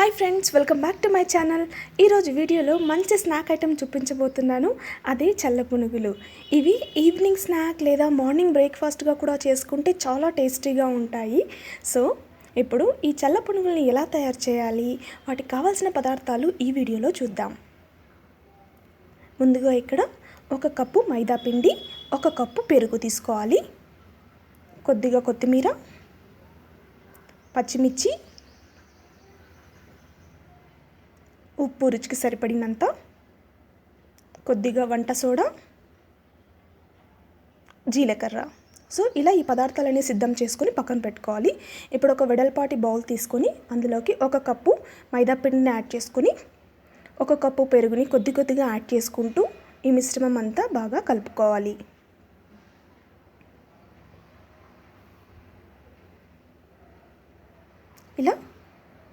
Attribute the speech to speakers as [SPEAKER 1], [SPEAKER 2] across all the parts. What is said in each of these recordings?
[SPEAKER 1] Hi friends welcome back to my channel ఈరోజు వీడియోలో మంచి స్నాక్ ఐటెం చూపించబోతున్నాను. అదే చల్ల పునుగులు. ఇవి ఈవినింగ్ స్నాక్ లేదా మార్నింగ్ బ్రేక్ఫాస్ట్గా కూడా చేసుకుంటే చాలా టేస్టీగా ఉంటాయి. సో ఇప్పుడు ఈ చల్ల పునుగుల్ని ఎలా తయారు చేయాలి? వాటికి కావాల్సిన పదార్థాలు ఈ వీడియోలో చూద్దాం. ముందుగా ఇక్కడ ఒక కప్పు మైదా పిండి ఒక కప్పు పెరుగు తీసుకోవాలి. కొద్దిగా కొత్తిమీర పచ్చిమిర్చి ఉప్పు రుచికి సరిపడినంత కొద్దిగా వంట సోడా జీలకర్ర. సో ఇలా ఈ పదార్థాలన్నీ సిద్ధం చేసుకొని పక్కన పెట్టుకోవాలి. ఇప్పుడు ఒక వెడల్పాటి బౌల్ తీసుకొని అందులోకి ఒక కప్పు మైదాపిండిని యాడ్ చేసుకొని ఒక కప్పు పెరుగుని కొద్ది కొద్దిగా యాడ్ చేసుకుంటూ ఈ మిశ్రమం అంతా బాగా కలుపుకోవాలి. ఇలా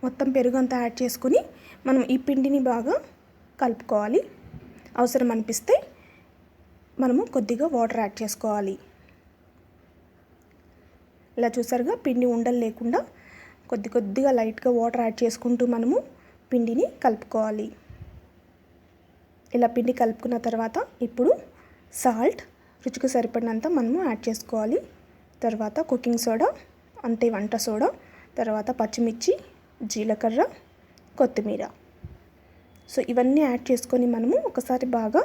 [SPEAKER 1] మొత్తం పెరుగు అంతా యాడ్ చేసుకుని మనం ఈ పిండిని బాగా కలుపుకోవాలి. అవసరం అనిపిస్తే మనము కొద్దిగా వాటర్ యాడ్ చేసుకోవాలి. ఇలా చూసారుగా పిండి ఉండలు లేకుండా కొద్ది కొద్దిగా లైట్గా వాటర్ యాడ్ చేసుకుంటూ మనము పిండిని కలుపుకోవాలి. ఇలా పిండి కలుపుకున్న తర్వాత ఇప్పుడు సాల్ట్ రుచికి సరిపడినంత మనము యాడ్ చేసుకోవాలి. తర్వాత కుకింగ్ సోడా అంతే వంట సోడా తర్వాత పచ్చిమిర్చి జీలకర్ర కొత్తిమీర. సో ఇవన్నీ యాడ్ చేసుకొని మనము ఒకసారి బాగా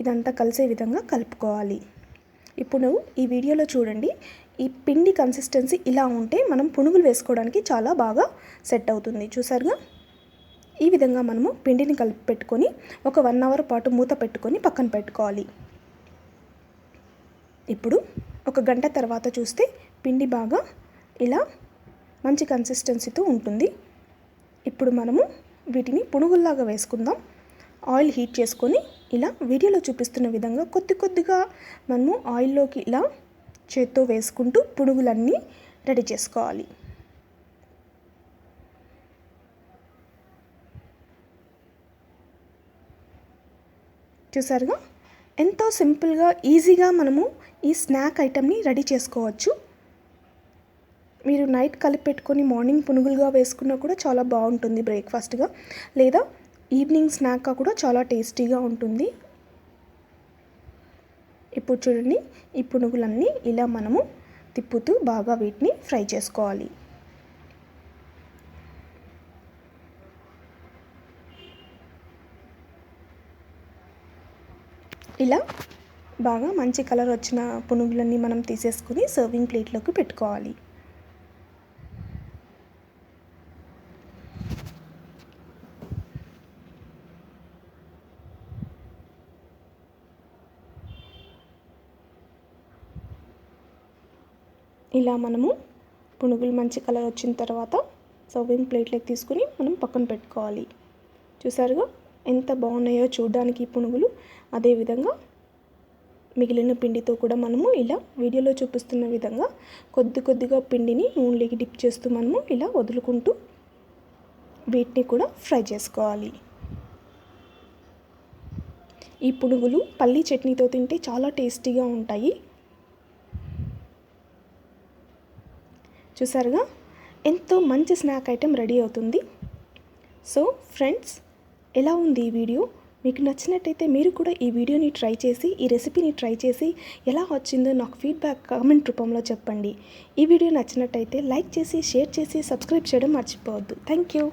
[SPEAKER 1] ఇదంతా కలిసే విధంగా కలుపుకోవాలి. ఇప్పుడు ఈ వీడియోలో చూడండి ఈ పిండి కన్సిస్టెన్సీ ఇలా ఉంటే మనం పునుగులు వేసుకోవడానికి చాలా బాగా సెట్ అవుతుంది. చూసారుగా? ఈ విధంగా మనము పిండిని కలిపి పెట్టుకొని ఒక వన్ అవర్ పాటు మూత పెట్టుకొని పక్కన పెట్టుకోవాలి. ఇప్పుడు ఒక గంట తర్వాత చూస్తే పిండి బాగా ఇలా మంచి కన్సిస్టెన్సీతో ఉంటుంది. ఇప్పుడు మనము వీటిని పునుగుల్లాగా వేసుకుందాం. ఆయిల్ హీట్ చేసుకొని ఇలా వీడియోలో చూపిస్తున్న విధంగా కొద్ది కొద్దిగా మనము ఆయిల్లోకి ఇలా చేత్తో వేసుకుంటూ పునుగులన్నీ రెడీ చేసుకోవాలి. చూసారుగా? ఎంతో సింపుల్గా ఈజీగా మనము ఈ స్నాక్ ఐటెంని రెడీ చేసుకోవచ్చు. మీరు నైట్ కలిపి పెట్టుకొని మార్నింగ్ పునుగులుగా వేసుకున్నా కూడా చాలా బాగుంటుంది బ్రేక్ఫాస్ట్గా. లేదా ఈవినింగ్ స్నాక్గా కూడా చాలా టేస్టీగా ఉంటుంది. ఇప్పుడు చూడండి ఈ పునుగులన్నీ ఇలా మనము తిప్పుతూ బాగా వీటిని ఫ్రై చేసుకోవాలి. ఇలా బాగా మంచి కలర్ వచ్చిన పునుగులన్నీ మనం తీసేసుకుని సర్వింగ్ ప్లేట్లోకి పెట్టుకోవాలి. ఇలా మనము పునుగులు మంచి కలర్ వచ్చిన తర్వాత సర్వింగ్ ప్లేట్లోకి తీసుకుని మనం పక్కన పెట్టుకోవాలి. చూసారుగా? ఎంత బాగున్నాయో చూడడానికి పునుగులు. అదేవిధంగా మిగిలిన పిండితో కూడా మనము ఇలా వీడియోలో చూపిస్తున్న విధంగా కొద్ది కొద్దిగా పిండిని నూనెలోకి డిప్ చేస్తూ మనము ఇలా వదులుకుంటూ వీటిని కూడా ఫ్రై చేసుకోవాలి. ఈ పునుగులు పల్లీ చట్నీతో తింటే చాలా టేస్టీగా ఉంటాయి. చూసారుగా? ఎంతో మంచి స్నాక్ ఐటెం రెడీ అవుతుంది. సో ఫ్రెండ్స్ ఎలా ఉంది ఈ వీడియో? మీకు నచ్చినట్టయితే మీరు కూడా ఈ వీడియోని ట్రై చేసి ఈ రెసిపీని ట్రై చేసి ఎలా వచ్చిందో నాకు ఫీడ్బ్యాక్ కామెంట్ రూపంలో చెప్పండి. ఈ వీడియో నచ్చినట్టయితే లైక్ చేసి షేర్ చేసి సబ్స్క్రైబ్ చేయడం మర్చిపోవద్దు. Thank you